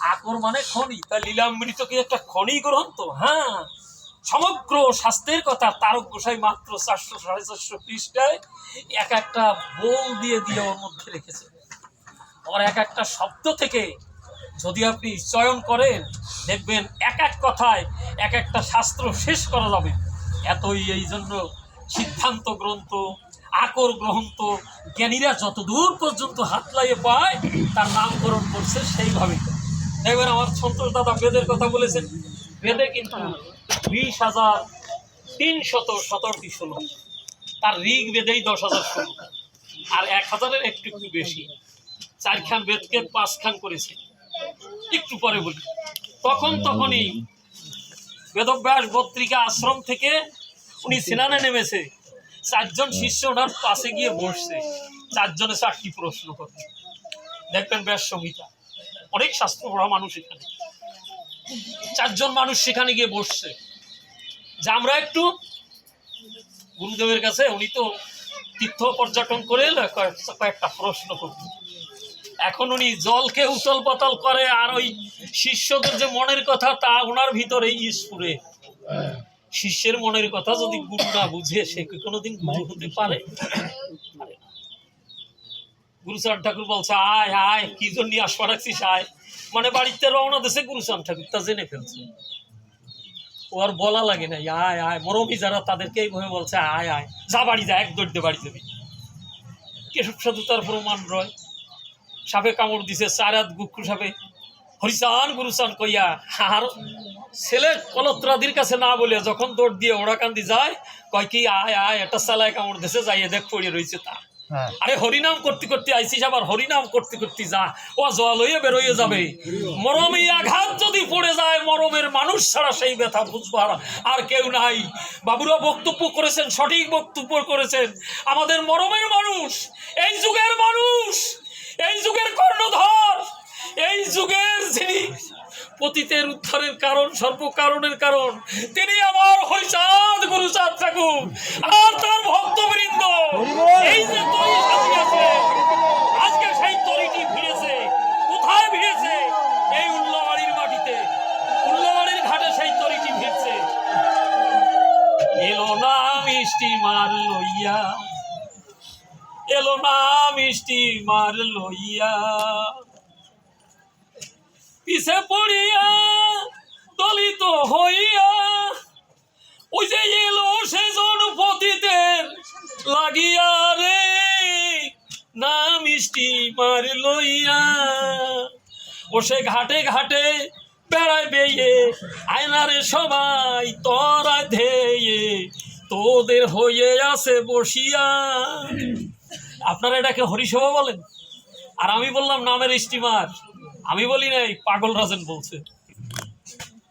আকর মানে খনি। তা লীলামৃত কি একটা খনি গ্রন্থ? হ্যাঁ। সমগ্র শাস্ত্রের কথা তারক গোসাই মাত্র চারশো সাড়ে চারশো পৃষ্ঠায় এক একটা বোল দিয়ে দিয়ে ওর মধ্যে রেখেছে। ওর এক একটা শব্দ থেকে যদি আপনি চয়ন করেন, দেখবেন এক এক কথায় এক একটা শাস্ত্র শেষ করা যাবে। এতই এই জন্য সিদ্ধান্ত গ্রন্থ, আকর গ্রন্থ, জ্ঞানীরা যতদূর পর্যন্ত হাত লাগিয়ে পায়, তার নামকরণ করছে সেইভাবে দেখবেন আমার সন্তোষ দাদা বেদের কথা বলেছেন। বেদে কিন্তু বিশ হাজার তিনশত সতেরোটি ষোলো। তার ঋগ বেদেই দশ হাজার ষোলো। আর এক হাজারের একটু একটু বেশি। চারখান বেদকে পাঁচখান করেছে। একটু পরে বলি। তখন তখনই বেদব্যাস পত্রিকা আশ্রম থেকে উনি স্নানে নেমেছে। চারজন শিষ্য ওনার পাশে গিয়ে বসছে। চারজনে চারটি প্রশ্ন করছে। দেখবেন ব্যাস সংহিতা অনেক শাস্ত্র পড়া মানুষ এখানে। চারজন মানুষ সেখানে গিয়ে বসছে। যে আমরা একটু গুরুদেবের কাছে, উনি তো তীর্থ পর্যটন করে কয়েকটা প্রশ্ন করতেন এখন উনি জলকে উতল পাতল করে, আর ওই শিষ্যদের যে মনের কথা, তা ওনার ভিতরেই স্ফুরে শিষ্যের মনের কথা যদি গুরু না বুঝে, সে কোনোদিন গুরু হতে পারে। গুরুচাঁদ ঠাকুর বলছে, আয় আয়, কি জন্য আসবা রাখছিস আয়। মানে বাড়িতে রওনা দেশে গুরুচাঁদ ঠাকুর তা জেনে ফেলছে। ও আর বলা লাগে না আয় আয়, মরমি যারা তাদেরকে এইভাবে বলছে, আয় আয়, যা বাড়ি যা, এক দৌড়তে বাড়ি যাবি। কেশব সাধু তার প্রমাণ রয়। সাপে কামড় দিছে, চার হাত গুক্ষু সাপে। হরিচান গুরুচান কইয়া, আর ছেলে কলত্রাদির কাছে না বলে যখন দৌড় দিয়ে ওড়াকান্দি যায়, কয় কি, আয় আয়, একটা চালায় কামড় দিছে, যাইয়ে দেখ পড়ে রয়েছে তা। আরে হরিনাম করতে করতে আইসিস আবার হরিনাম করতে করতে যা। ও জল হয়ে বেরোয় যাবে। মরমে আঘাত যদি পড়ে যায়, মরমের মানুষ ছাড়া সেই ব্যথা বুঝবার আর কেউ নাই। বাবুরা বক্তব্য করেছেন, সঠিক বক্তব্য করেছেন। আমাদের মরমের মানুষ, এই যুগের মানুষ, এই যুগের কর্ণধর, এই যুগের যিনি পতিতের উদ্ধারের কারণ, সর্বকারণের কারণ, তিনি আমার হরিচাঁদ গুরুচাঁদ ঠাকুর। আর তার মিষ্টি মার লইয়া। এলো না মিষ্টি মার লইয়া। পিছে পড়িয়া দলিত হইয়া, ওই যে এলো সেজন পতিতের লাগিয়া রে। না মিষ্টি মার লইয়া। ও সে ঘাটে ঘাটে বেড়ায় বেয়ে, আয়নারে সবাই তরা ধেয়ে। তোদের হয়ে আছে বসিয়া। আপনারা এটাকে হরিসভা বলেন? আর আমি বললাম নামের স্টিমার। আমি বলি নাই, পাগল রাজেন বলছে।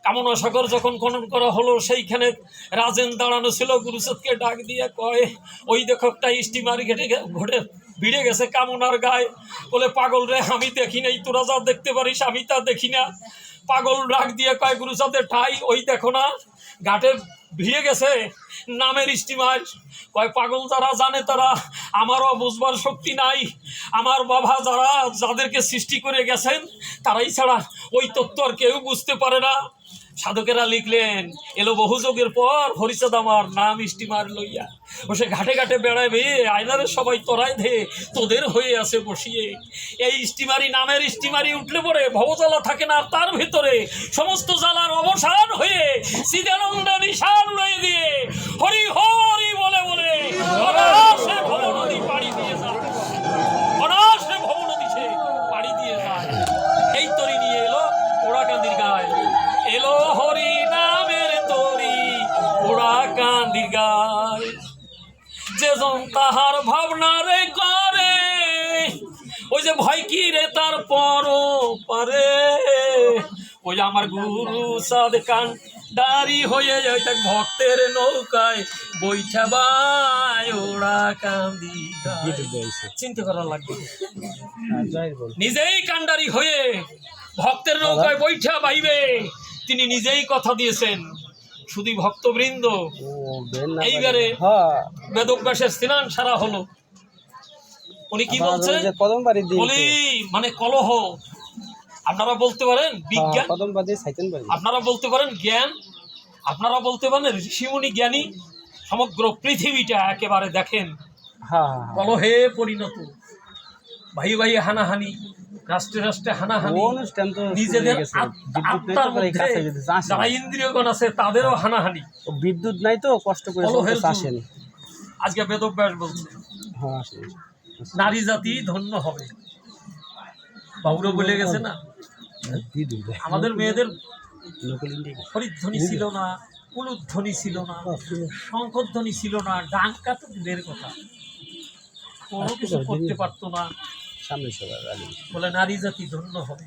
কামনা সাগর যখন খনন করা হলো, সেইখানে রাজেন দাঁড়ানো ছিল, গুরুচাঁদকে ডাক দিয়ে কয়, ওই দেখো একটা স্টিমার ঘেটে ঘটে ভিড়ে গেছে কামনার গায়ে। বলে, পাগল রে, আমি দেখি নাই, তোরা যা দেখতে পারিস, আমি তা দেখি না। পাগল ডাক দিয়ে কয় গুরুচাঁদের ঠাই, ওই দেখো না, ঘাটে ভিড়ে গেছে, নামের স্টিমার কয়, পাগল যারা জানে তারা, আমারও বুঝবার শক্তি নাই। আমার বাবা যারা, যাদেরকে সৃষ্টি করে গেছেন, তারাই ছাড়া ওই তত্ত্ব আর কেউ বুঝতে পারে না। সাধকেরা লিখলেন, এলো বহু যুগের পর হরিচাঁদ আমার নাম স্টিমার লইয়া, ও সে ঘাটে ঘাটে বেড়াবে আয়নারে সবাই তরাই ধে, তোদের হয়ে আছে বসিয়ে। এই স্টিমারি নামের স্টিমারি উঠলে পরে ভবজ্বালা থাকে না তার ভিতরে সমস্ত জ্বালার অবসান হয়ে সিদানন্দ নিশান লয়ে দিয়ে হরি হরি বলে বলে অনায়াসে ভব নদী পাড়ি দিয়ে যায়। অনায়াসে ভব সে পাড়ি দিয়ে যায়। এই তরি নিয়ে এলো ওড়াকান্দির গায়ে। এলো হরি নামের তরি ওড়াকান্দির গায়ে। যেজন তাহার ভাবনা রে করে, ওই যে ভয় কি রে তার পর পারে? ওই আমার গুরু সাদ কান দাঁড়ি হয়ে ওই দেখ ভক্তের নৌকায়। বৈঠা বাই ওড়া কান্দি চিন্তা করা লাগবে নিজেই কান্ডারি হয়ে ভক্তের নৌকায় বৈঠা বাইবে। তিনি নিজেই কথা দিয়েছেন। শুধু ভক্তবৃন্দ এইবারে হ্যাঁ। বেদব্যাসের স্নান সারা হলো। উনি কি বলছে প্রথম বাড়ি বলি মানে কলহ আপনারা বলতে পারেন বিজ্ঞান? সাইতেন বাদে আপনারা বলতে পারেন জ্ঞান? আপনারা বলতে পারেন ঋষিমুনি জ্ঞানী? সমগ্র পৃথিবীটা একেবারে দেখেন। হ্যাঁ হ্যাঁ কলহে পরিণত। ভাই ভাই হানাহানি রাষ্ট্রে রাষ্ট্রে হানাহানি। নিজেদের হয়ে আত্মার মধ্যে যারা ইন্দ্রিয়গণ আছে তাদেরও হানাহানি। বিদ্যুৎ নাই তো কষ্ট করে আসেন আজকে বেদব্যাস বলছে হ্যাঁ নারী জাতি ধন্য হবে। বাবুরা বলে গেছে না? আমাদের মেয়েদের হরিধ্বনি ছিল না উলুধ্বনি ছিল না শঙ্করধ্বনি ছিল না ডাঙ্কা তো দূরের কথা। কোনো কিছু করতে পারতো না। সামনে বলে নারী জাতি ধন্য হবে।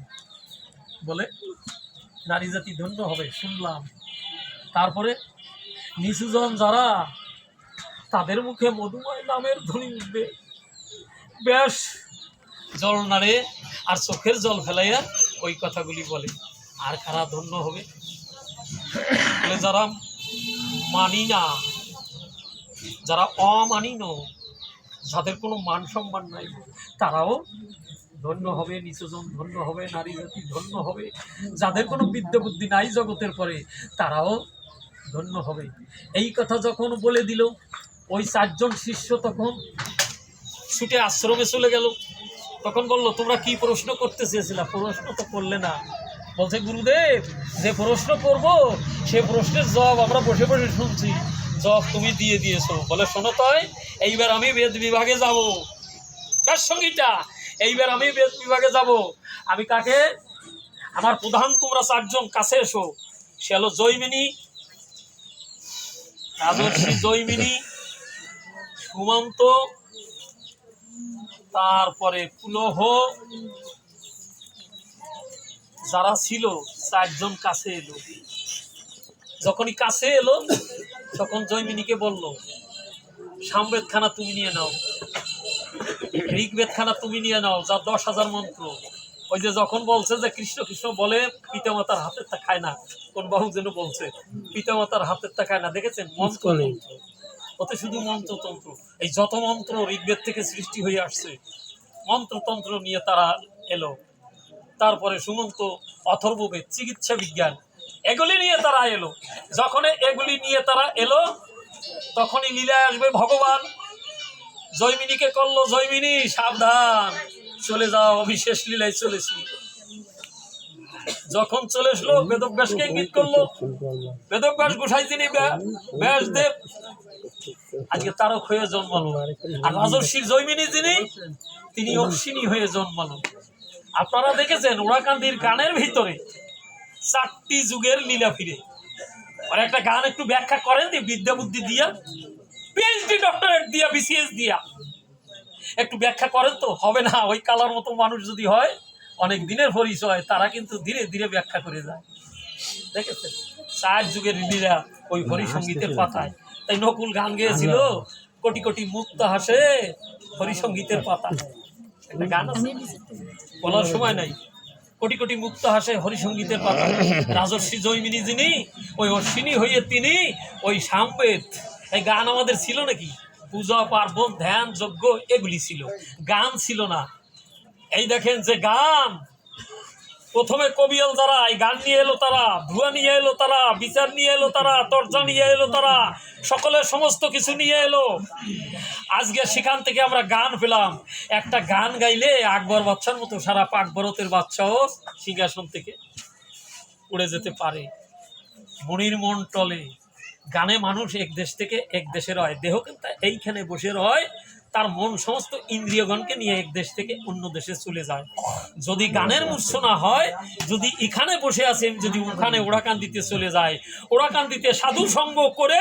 বলে নারী জাতি ধন্য হবে শুনলাম। তারপরে নিচুজন যারা তাদের মুখে মধুময় নামের ধ্বনি উঠবে। বেশ জল নাড়ে আর চোখের জল ফেলাইয়া ওই কথাগুলি বলে, আর কারা ধন্য হবে? যারা মানি না, যারা অমানিন যাদের কোনো মান সম্মান নাই, তারাও ধন্য হবে, নিচজন ধন্য হবে, নারী জাতি ধন্য হবে, যাদের কোনো বিদ্যা বুদ্ধি নাই জগতের পরে, তারাও ধন্য হবে। এই কথা যখন বলে দিল, ওই চারজন শিষ্য তখন ছুটে আশ্রমে চলে গেল। তখন বলল, তোমরা কি প্রশ্ন করতে চেয়েছিলা প্রশ্ন তো করলে না। বলছে, গুরুদেব, যে প্রশ্ন করব, সে প্রশ্নের জবাব আমরা বসে বসে শুনছি। জবাব তুমি দিয়ে দিয়েছ। বলে, শোনো তাই, এইবার আমি বেদ বিভাগে যাব। তার সঙ্গীটা এইবার আমি বেদ বিভাগে যাব। আমি কাকে? আমার প্রধান, তোমরা চারজন কাছে এসো। সে হলো জৈমিনী, রাজর্ষি জৈমিনী, সুমন্ত তারপরে পুলহ যারা ছিল চারজন কাছে এলো। যখনই কাছে এলো তখন জৈমিনীকে বলল সামবেদখানা তুমি নিয়ে নাও। ঋগ্বেদখানা তুমি নিয়ে নাও যা দশ হাজার মন্ত্র। ওই যে যখন বলছে যে কৃষ্ণ কৃষ্ণ বলে পিতামাতার হাতের তা খায় না। কোন বাহু যেন বলছে পিতামাতার হাতের তা খায় না। দেখেছেন? মন্ত্র। ওতে শুধু মন্ত্রতন্ত্র। এই যত মন্ত্র ঋগ্বেদ থেকে সৃষ্টি হয়ে আসছে, মন্ত্রতন্ত্র নিয়ে তারা এলো। তারপরে সুমন্ত, অথর্ববেদ, চিকিৎসা বিজ্ঞান, এগুলি নিয়ে তারা এলো। যখন এগুলি নিয়ে তারা এলো, তখনই লীলায় আসবে ভগবান। জৈমিনীকে করল, জৈমিনী, সাবধান, চলে যাও, আমি শেষ লীলায় চলেছি। যখন চলে এসলো, বেদব্যাসকে ইঙ্গিত করল, বেদব্যাস গোসাই তিনি ব্য- ব্যাসদেব আজকে তারক হয়ে জন্মালো। আর রাজর্ষি জৈমিনী যিনি তিনি অশ্বিনী হয়ে জন্মালো। আপনারা দেখেছেন ওরাকান্দির গানের ভিতরে চারটি যুগের লীলা ফিরে। আর একটা গান একটু ব্যাখ্যা করেন দি বিদ্যা বুদ্ধি দিয়া পিএইচডি ডক্টরেট দিয়া বিসিএস দিয়া। একটু ব্যাখ্যা করেন তো হবে না ওই কালার মতো মানুষ যদি হয় অনেক দিনের পরিচয় তারা কিন্তু ধীরে ধীরে ব্যাখ্যা করে যায়। দেখেছেন? চার যুগের লীলা ওই হরি সঙ্গীতের পাতায়। তাই নকুল গান গেয়েছিল। কোটি কোটি মুক্ত হাসে হরি সঙ্গীতের পাতায় একটা গান আছে। বলার সময় নাই। কোটি কোটি মুক্ত হাসে হরিসঙ্গীতের পাতা। রাজর্ষি জৈমিনী যিনি ওই অশ্বিনী হইয়ে তিনি ওই সামবেদ। এই গান আমাদের ছিল নাকি? পূজা পার্বণ ধ্যান যজ্ঞ এগুলি ছিল। গান ছিল না। এই দেখেন যে গান। প্রথমে কবিয়াল যারা এই গান নিয়ে এলো তারা, ধুয়া নিয়ে এলো তারা, বিচার নিয়ে এলো তারা, তর্জা নিয়ে এলো তারা, সকলের সমস্ত কিছু নিয়ে এলো। আজকে সেখান থেকে আমরা গান পেলাম। একটা গান গাইলে আকবর বাচ্চার মতো সারা পাক ভারতের বাচ্চাও সিংহাসন থেকে উড়ে যেতে পারে। মনির মন টলে। গানে মানুষ এক দেশ থেকে এক দেশের হয়। দেহ কিন্তু এইখানে বসে রয়। তার মন সমস্ত ইন্দ্রিয়গণকে নিয়ে এক দেশ থেকে অন্য দেশে চলে যায়। যদি গানের মূর্ছনা হয়, যদি এখানে বসে আছেন, যদি ওখানে ওড়াকান্দিতে চলে যায়, ওড়াকান্দিতে সাধু সঙ্গ করে